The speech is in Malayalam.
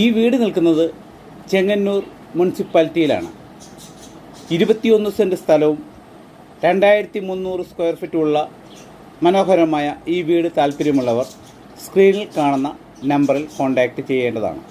ഈ വീട് നിൽക്കുന്നത് ചെങ്ങന്നൂർ മുനിസിപ്പാലിറ്റിയിലാണ്. ഇരുപത്തിയൊന്ന് സെന്റ് സ്ഥലവും രണ്ടായിരത്തി മുന്നൂറ് സ്ക്വയർ ഫീറ്റുമുള്ള മനോഹരമായ ഈ വീട് താല്പര്യമുള്ളവർ സ്ക്രീനിൽ കാണുന്ന നമ്പറിൽ കോൺടാക്റ്റ് ചെയ്യേണ്ടതാണ്.